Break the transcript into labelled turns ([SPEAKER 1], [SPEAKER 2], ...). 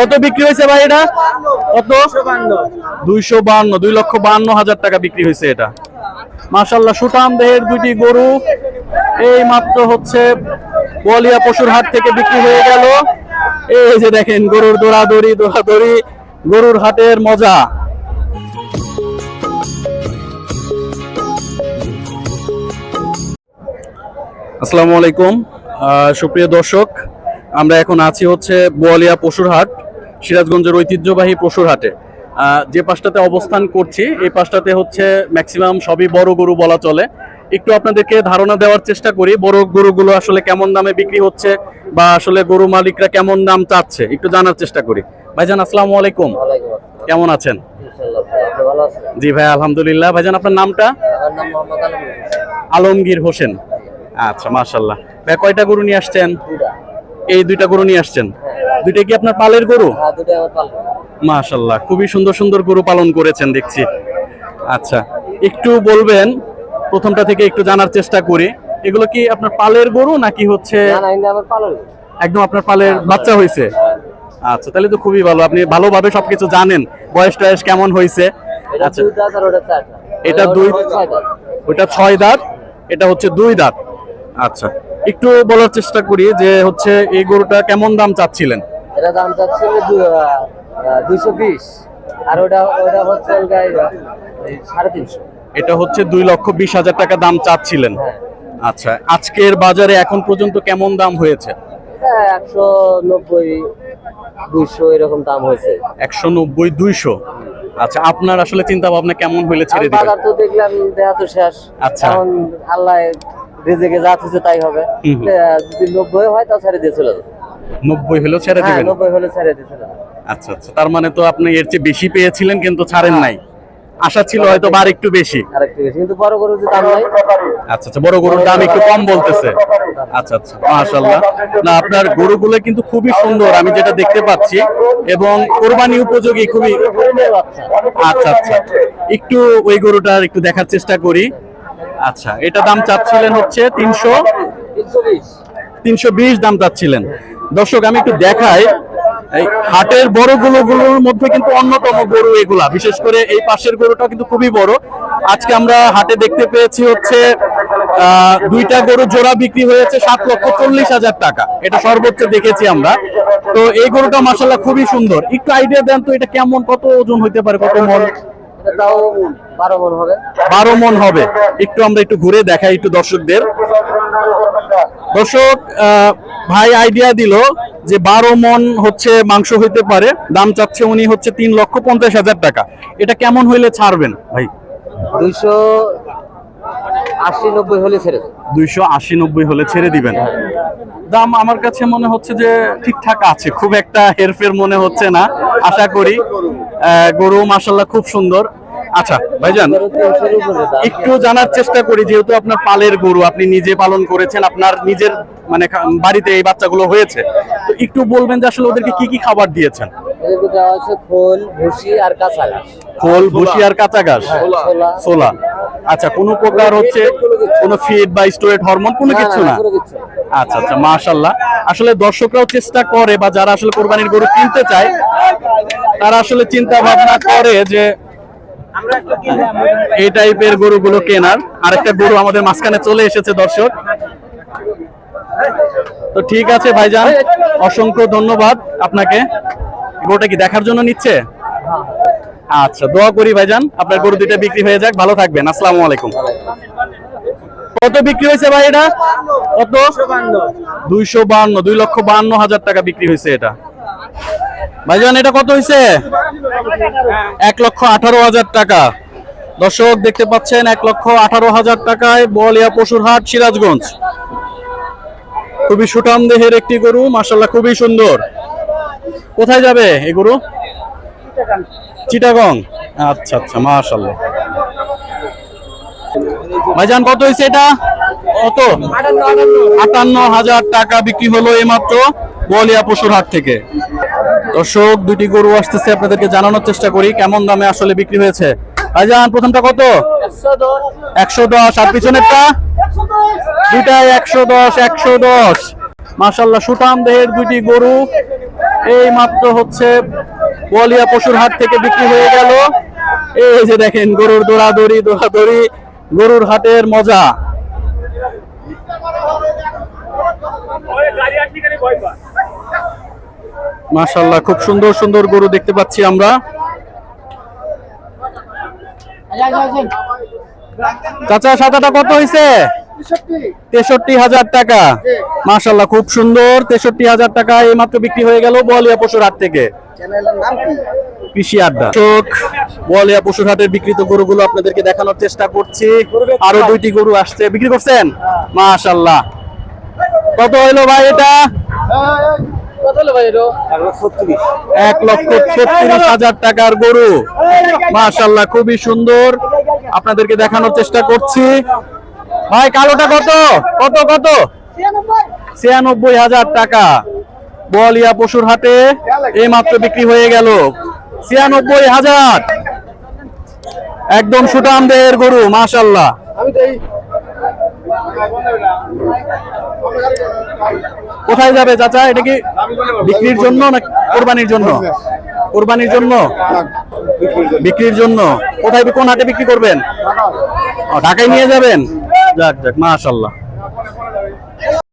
[SPEAKER 1] কত বিক্রি হয়েছে ভাই এটা? কত? দুইশো বান্ন, দুই লক্ষ বান্ন হাজার টাকা বিক্রি হয়েছে এটা। মাশাল্লাহ সুটাম দেহের দুইটি গরু। এই মাত্র হচ্ছে বলিয়া পশুর হাট থেকে বিক্রি হয়ে গেল। এই যে দেখেন, গরুর দৌড়াদৌড়ি দৌড়াদৌড়ি, গরুর হাটের মজা। আসসালামু আলাইকুম। সুপ্রিয় দর্শক, আমরা এখন আছি হচ্ছে বোয়ালিয়া পশুর হাট। সিরাজগঞ্জের ঐতিহ্যবাহী পশুর হাটে। যে পাশটাতে অবস্থান করছি এই পাশটাতে হচ্ছে ম্যাক্সিমাম সবই বড় গরু বলা চলে। একটু আপনাদেরকে ধারণা দেওয়ার চেষ্টা করি বড় গরুগুলো আসলে কেমন দামে বিক্রি হচ্ছে বা আসলে গরু মালিকরা কেমন দাম চাচ্ছে একটু জানার চেষ্টা করি। ভাইজান আসসালামু আলাইকুম। কেমন আছেন? জি ভাই আলহামদুলিল্লাহ। ভাইজান আপনার নামটা। আলমগীর হোসেন। আচ্ছা মাশাল্লাহ ভাই কয়টা গরু নিয়ে আসছেন? এই দুইটা গরু নিয়ে আসছেন? দুইটা কি আপনার পালের গরু
[SPEAKER 2] হ্যাঁ।
[SPEAKER 1] মাশাল্লাহ খুবই সুন্দর সুন্দর গরু পালন করেছেন দেখছি আচ্ছা একটু বলবেন প্রথমটা থেকে একটু জানার চেষ্টা করি এগুলো কি আপনার পালের গরু নাকি হচ্ছে। একদম আপনার পালের বাচ্চা হয়েছে আচ্ছা তাহলে তো খুবই ভালো আপনি ভালোভাবে সবকিছু জানেন বয়স টয়স কেমন হয়েছে
[SPEAKER 2] এটা
[SPEAKER 1] আচ্ছা। এটা দুই-। ওটা ছয় দাঁত এটা হচ্ছে দুই দাঁত আচ্ছা একটু বলার চেষ্টা করি যে হচ্ছে এই গরুটা কেমন দাম চাচ্ছিলেন?
[SPEAKER 2] এটা দাম চাচ্ছে দু- আহ, দুইশো বিশ। আর ওটা ওটা হচ্ছে সাড়ে তিনশো।
[SPEAKER 1] এটা হচ্ছে দুই লক্ষ বিশ হাজার টাকা দাম চাচ্ছিলেন।
[SPEAKER 2] হ্যাঁ।
[SPEAKER 1] আচ্ছা আজকের বাজারে এখন পর্যন্ত কেমন দাম হয়েছে?
[SPEAKER 2] হ্যাঁ, একশো নব্বই দুইশো এরকম দাম হয়েছে।
[SPEAKER 1] একশো নব্বই দুইশো। আচ্ছা আপনার আসলে চিন্তা ভাবনা কেমন হইলে ছেড়ে দিবেন
[SPEAKER 2] বাজার তো দেখলাম তো শেষ।
[SPEAKER 1] আচ্ছা।
[SPEAKER 2] আল্লাহ রেজেকে যা থুছে তাই হবে। যদি নব্বই হয় তা ছেড়ে দিয়ে চলে যাবে।
[SPEAKER 1] নব্বই হলেও ছেড়ে
[SPEAKER 2] হ্যাঁ
[SPEAKER 1] দিবেন?
[SPEAKER 2] নব্বই হলে ছেড়ে দিয়ে চলে যাবে।
[SPEAKER 1] আচ্ছা আচ্ছা। তার মানে তো আপনি এর চেয়ে বেশি পেয়েছিলেন কিন্তু ছাড়েন নাই। আশা ছিল হয়তো আর একটু বেশি।
[SPEAKER 2] কিন্তু বড় গরুর দাম নাই।
[SPEAKER 1] আচ্ছা আচ্ছা। বড় গরুর দাম একটু কম বলতেছে। আচ্ছা আচ্ছা। মাশাআল্লাহ। না আপনার গরুগুলো কিন্তু খুবই সুন্দর আমি যেটা দেখতে পাচ্ছি। এবং কোরবানি উপযোগী খুবই আচ্ছা আচ্ছা। একটু ওই গরুটার একটু দেখার চেষ্টা করি। আচ্ছা এটা দাম চাচ্ছিলেন হচ্ছে তিনশো
[SPEAKER 2] তিনশো বিশ
[SPEAKER 1] দাম চাচ্ছিলেন। দর্শক, আমি একটু দেখাই, এই হাটের বড় গরুগুলোর মধ্যে কিন্তু অন্যতম গরু এগুলা। বিশেষ করে এই পাশের গরুটা কিন্তু খুবই বড়। আজকে আমরা হাটে দেখতে পেয়েছি হচ্ছে দুইটা গরু জোড়া বিক্রি হয়েছে সাত লক্ষ চল্লিশ হাজার টাকা। এটা সর্বোচ্চ দেখেছি আমরা। তো এই গরুটা মাসাল্লাহ খুবই সুন্দর। একটু আইডিয়া দেন তো এটা কেমন, কত ওজন হইতে পারে, কত মন?
[SPEAKER 2] বারো মন। হবে।
[SPEAKER 1] একটু আমরা একটু ঘুরে দেখাই একটু দর্শকদের। দর্শক ভাই আইডিয়া দিল যে বারো মন হচ্ছে মাংস হইতে পারে। দাম চাচ্ছে উনি হচ্ছে তিন লক্ষ পঞ্চাশ হাজার টাকা। এটা কেমন হইলে ছাড়বেন ভাই?
[SPEAKER 2] দুইশো আশি নব্বই হলে ছেড়ে দেবে
[SPEAKER 1] দুইশো আশি নব্বই হলে ছেড়ে দিবেন। দাম আমার কাছে মনে হচ্ছে যে ঠিকঠাক আছে খুব একটা হেরফের মনে হচ্ছে না আশা করি। গরু মাসাল্লাহ খুব সুন্দর। আচ্ছা ভাইজান একটু জানার চেষ্টা করি যেহেতু আপনার পালের গরু আপনি নিজে পালন করেছেন আপনার নিজের মানে বাড়িতে এই বাচ্চাগুলো হয়েছে তো একটু বলবেন যে আসলে ওদেরকে কি কি খাবার দিয়েছেন?
[SPEAKER 2] খোল ভুসি আর কাঁচা ঘাস।
[SPEAKER 1] খোল ভুসি আর কাঁচা ঘাস?
[SPEAKER 2] হ্যাঁ, ছোলা।
[SPEAKER 1] আচ্ছা কোনো প্রকার হচ্ছে কোনো ফিড বা স্টোরেড হরমোন কোনো কিছু
[SPEAKER 2] না।
[SPEAKER 1] আচ্ছা আচ্ছা মাশাল্লাহ আসলে দর্শকরাও চেষ্টা করে বা যারা আসলে কোরবানির গরু কিনতে চায় তারা আসলে চিন্তা ভাবনা করে যে এই টাইপের গরুগুলো কেনার। আরেকটা গরু আমাদের মাঝখানে চলে এসেছে দর্শক। তো ঠিক আছে ভাইজান অসংখ্য ধন্যবাদ আপনাকে। গরুটা কি দেখার জন্য নিচ্ছে? আচ্ছা দোয়া করি ভাইজান, আপনার গরু দুইটা বিক্রি হয়ে যাক, ভালো থাকবেন, আসসালামু আলাইকুম। কত বিক্রি হয়েছে ভাই এটা? কত? দুইশো বান্ন, দুই লক্ষ বান্ন হাজার টাকা বিক্রি হয়েছে এটা। ভাইজান, এটা কত হয়েছে? এক লক্ষ আঠারো হাজার টাকা। দর্শক, দেখতে পাচ্ছেন, এক লক্ষ আঠারো হাজার টাকায় বলিয়া পশুর হাট, সিরাজগঞ্জ। খুবই সুঠাম দেহের একটি গরু মাসাল্লাহ খুবই সুন্দর। কোথায় যাবে এই গরু? চিটাগং। আচ্ছা আচ্ছা মাশাল্লাহ ভাইজান কত হয়েছে এটা? কত? আটান্ন হাজার টাকা বিক্রি হলো এইমাত্র বলিয়া পশুর হাট থেকে। দর্শক দুটি গরু আসতেছে আপনাদেরকে জানানোর চেষ্টা করি কেমন দামে আসলে বিক্রি হয়েছে। ভাইজান প্রথমটা কত? একশো দশ। আর পিছনেরটা? দুইটাই একশো দশ একশো দশ। মাসাল্লাহ সুটাম দেহের দুইটি গরু। এই মাত্র হচ্ছে বলিয়া পশুর হাট থেকে বিক্রি হয়ে গেল। এই যে দেখেন, গরুর দৌড়াদৌড়ি দৌড়াদৌড়ি, গরুর হাটের মজা। মাশাল্লাহ খুব সুন্দর সুন্দর গরু দেখতে পাচ্ছি আমরা। চাচা, সাদাটা কত হয়েছে তেষট্টি হাজার টাকা। মাশাল্লাহ খুব সুন্দর। তেষট্টি হাজার টাকা এই মাত্র বিক্রি হয়ে গেল বলিয়া পশুর হাট থেকে। কৃষি আড্ডা। চোখ বলিয়া পশুর হাটের বিক্রিত গরুগুলো আপনাদেরকে দেখানোর চেষ্টা করছি। আরও দুইটি গরু আসছে। বিক্রি করছেন? মাশাল্লাহ কত হইল ভাই এটা? এক লক্ষ ছত্রিশ হাজার টাকার গরু। মাশাল্লাহ খুবই সুন্দর। আপনাদেরকে দেখানোর চেষ্টা করছি। ভাই, কালোটা কত? কত কত? ছিয়ানব্বই হাজার টাকা। বলিয়া পশুর হাটে এই মাত্র বিক্রি হয়ে গেল। ছিয়ানব্বই হাজার। একদম সুটাম দেহের গরু মাশাল্লাহ কোথায় যাবে চাচা? এটা কি বিক্রির জন্য না কোরবানির জন্য? কোরবানির জন্য? বিক্রির জন্য? কোথায়, কোন হাটে বিক্রি করবেন? ঢাকায় নিয়ে যাবেন? যাক যাক মাশাল্লাহ